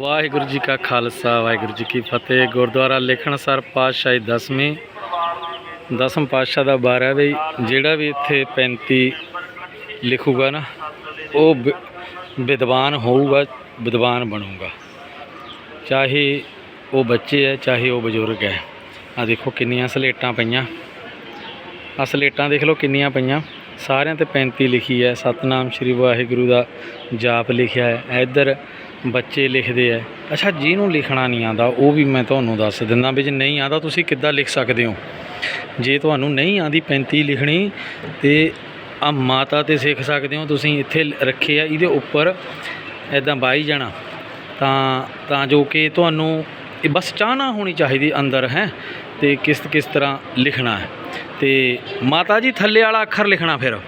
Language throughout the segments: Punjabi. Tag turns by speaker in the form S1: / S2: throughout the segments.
S1: ਵਾਹਿਗੁਰੂ ਜੀ ਕਾ ਖਾਲਸਾ, ਵਾਹਿਗੁਰੂ ਜੀ ਕੀ ਫਤਿਹ। ਗੁਰਦੁਆਰਾ ਲੇਖਣਸਰ ਪਾਤਸ਼ਾਹੀ ਦਸਵੀਂ, ਦਸਮ ਪਾਤਸ਼ਾਹ ਦਾ ਬਾਰਾ ਵੀ ਜਿਹੜਾ ਵੀ ਇੱਥੇ 35 ਲਿਖੂਗਾ ਨਾ, ਉਹ ਵਿ- ਵਿਦਵਾਨ ਹੋਊਗਾ, ਵਿਦਵਾਨ ਬਣੂਗਾ। ਚਾਹੇ ਉਹ ਬੱਚੇ ਹੈ, ਚਾਹੇ ਉਹ ਬਜ਼ੁਰਗ ਹੈ। ਆ ਦੇਖੋ ਕਿੰਨੀਆਂ ਸਲੇਟਾਂ ਪਈਆਂ। ਆ ਸਲੇਟਾਂ ਦੇਖ ਲਓ ਕਿੰਨੀਆਂ ਪਈਆਂ। ਸਾਰਿਆਂ ਤੇ 35 ਲਿਖੀ ਹੈ। ਸਤਨਾਮ ਸ੍ਰੀ ਵਾਹਿਗੁਰੂ ਦਾ ਜਾਪ ਲਿਖਿਆ ਹੈ। ਇੱਧਰ ਬੱਚੇ ਲਿਖਦੇ ਆ ਅੱਛਾ, ਜਿਹਨੂੰ ਲਿਖਣਾ ਨਹੀਂ ਆਂਦਾ ਉਹ ਵੀ ਮੈਂ ਤੁਹਾਨੂੰ ਦੱਸ ਦਿੰਦਾ ਵੀ ਜੇ ਨਹੀਂ ਆਂਦਾ ਤੁਸੀਂ ਕਿੱਦਾਂ ਲਿਖ ਸਕਦੇ ਹੋ? ਜੇ ਤੁਹਾਨੂੰ ਨਹੀਂ ਆਂਦੀ 35 ਲਿਖਣੀ, ਤੇ ਆ ਮਾਤਾ ਤੇ ਸਿੱਖ ਸਕਦੇ ਹੋ। ਤੁਸੀਂ ਇੱਥੇ ਰੱਖੇ ਆ, ਇਹਦੇ ਉੱਪਰ ਐਦਾਂ ਬਾਈ ਜਾਣਾ। ਤਾਂ ਤਾਂ ਜੋ ਕਿ ਤੁਹਾਨੂੰ, ਇਹ ਬਸ ਚਾਹਨਾ ਹੋਣੀ ਚਾਹੀਦੀ ਅੰਦਰ, ਹੈ? ਤੇ ਕਿਸ ਕਿਸ ਤਰ੍ਹਾਂ ਲਿਖਣਾ ਹੈ। ਤੇ ਮਾਤਾ ਜੀ ਥੱਲੇ ਵਾਲਾ ਅੱਖਰ ਲਿਖਣਾ ਫਿਰ।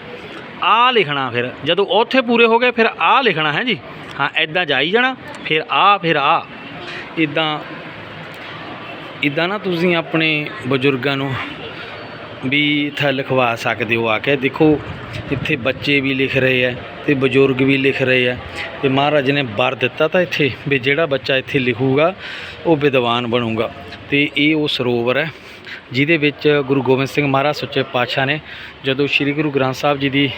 S1: ਆ ਲਿਖਣਾ ਫਿਰ। ਜਦੋਂ ਉੱਥੇ ਪੂਰੇ ਹੋ ਗਏ, ਫਿਰ ਆ ਲਿਖਣਾ ਹੈ ਜੀ। ਹਾਂ ਐਦਾਂ ਜਾਈ ਜਾਣਾ, ਫਿਰ ਆ ਫਿਰ ਆ। ਇਦਾਂ ਇਦਾਂ ਨਾ ਤੁਸੀਂ ਆਪਣੇ ਬਜ਼ੁਰਗਾਂ ਨੂੰ ਵੀ ਇੱਥੇ ਲਿਖਵਾ ਸਕਦੇ ਹੋ ਆ ਕੇ। ਦੇਖੋ, ਇੱਥੇ ਬੱਚੇ ਵੀ ਲਿਖ ਰਹੇ ਹੈ ਤੇ ਬਜ਼ੁਰਗ ਵੀ ਲਿਖ ਰਹੇ ਹੈ ਤੇ ਮਹਾਰਾਜ ਨੇ ਵਰ ਦਿੱਤਾ ਤਾਂ ਇੱਥੇ ਵੀ ਜਿਹੜਾ ਬੱਚਾ ਇੱਥੇ ਲਿਖੂਗਾ, ਉਹ ਵਿਦਵਾਨ ਬਣੂਗਾ। ਤੇ ਇਹ ਉਹ ਸਰੋਵਰ ਹੈ, ਜਿਹਦੇ ਵਿੱਚ ਗੁਰੂ ਗੋਬਿੰਦ ਸਿੰਘ ਮਹਾਰਾਜ ਸੱਚੇ ਪਾਤਸ਼ਾਹ ਨੇ ਜਦੋਂ ਸ੍ਰੀ ਗੁਰੂ ਗ੍ਰੰਥ ਸਾਹਿਬ ਜੀ ਦੀ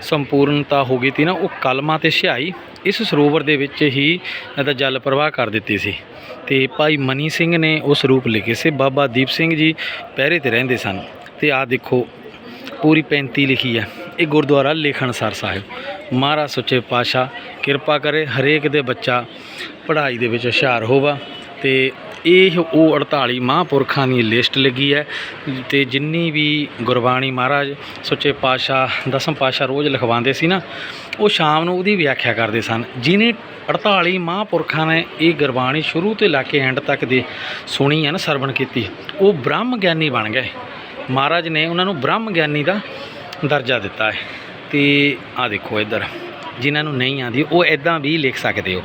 S1: ਸੰਪੂਰਨਤਾ ਹੋ ਗਈ ਤੀ ਨਾ, ਉਹ ਕਲਮਾ ਤੇ ਸਿਹਾਈ ਇਸ ਸਰੋਵਰ ਦੇ ਵਿੱਚ ਹੀ ਇਹਦਾ ਜਲ ਪ੍ਰਵਾਹ ਕਰ ਦਿੱਤੀ ਸੀ। ਤੇ ਭਾਈ ਮਨੀ ਸਿੰਘ ਨੇ ਉਹ ਸਰੂਪ ਲਿਖੇ ਸੀ। ਬਾਬਾ ਦੀਪ ਸਿੰਘ ਜੀ ਪਹਿਰੇ ਤੇ ਰਹਿੰਦੇ ਸਨ। ਤੇ ਆਹ ਦੇਖੋ, ਪੂਰੀ 35 ਲਿਖੀ ਹੈ। ਇਹ ਗੁਰਦੁਆਰਾ ਲੇਖਣਸਰ ਸਾਹਿਬ। ਮਹਾਰਾਜ ਸੱਚੇ ਪਾਤਸ਼ਾਹ, ਕਿਰਪਾ ਕਰੇ ਹਰੇਕ ਦੇ ਬੱਚਾ ਪੜ੍ਹਾਈ ਦੇ ਵਿੱਚ ਹੁਸ਼ਿਆਰ ਹੋਵਾ। ਤੇ ਇਹ ਉਹ 48 ਮਹਾਂਪੁਰਖਾਂ ਦੀ ਲਿਸਟ ਲੱਗੀ ਹੈ। ਤੇ ਜਿੰਨੀ ਵੀ ਗੁਰਬਾਣੀ ਮਹਾਰਾਜ ਸੱਚੇ ਪਾਤਸ਼ਾਹ, ਦਸਮ ਪਾਤਸ਼ਾਹ ਰੋਜ਼ ਲਿਖਵਾਉਂਦੇ ਸੀ ਨਾ, ਉਹ ਸ਼ਾਮ ਨੂੰ ਉਹਦੀ ਵਿਆਖਿਆ ਕਰਦੇ ਸਨ। ਜਿਨੇ 48 ਮਹਾਂਪੁਰਖਾਂ ਨੇ ਇਹ ਗੁਰਬਾਣੀ ਸ਼ੁਰੂ ਤੋਂ ਲਾ ਕੇ ਐਂਡ ਤੱਕ ਦੀ ਸੁਣੀ ਹੈ ਨਾ, ਸਰਵਣ ਕੀਤੀ, ਉਹ ਬ੍ਰਹਮ ਗਿਆਨੀ ਬਣ ਗਏ। ਮਹਾਰਾਜ ਨੇ ਉਹਨਾਂ ਨੂੰ ਬ੍ਰਹਮ ਗਿਆਨੀ ਦਾ ਦਰਜਾ ਦਿੱਤਾ ਹੈ। ਤੇ ਆ ਦੇਖੋ ਇੱਧਰ, ਜਿਨ੍ਹਾਂ ਨੂੰ ਨਹੀਂ ਆਂਦੀ ਉਹ ਇਦਾਂ ਵੀ ਲਿਖ ਸਕਦੇ ਹੋ।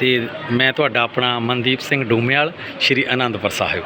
S1: ਤੇ ਮੈਂ ਤੁਹਾਡਾ ਆਪਣਾ ਮਨਦੀਪ ਸਿੰਘ ਡੂਮੇਵਾਲ ਸ਼੍ਰੀ ਅਨੰਦਪੁਰ ਸਾਹਿਬ।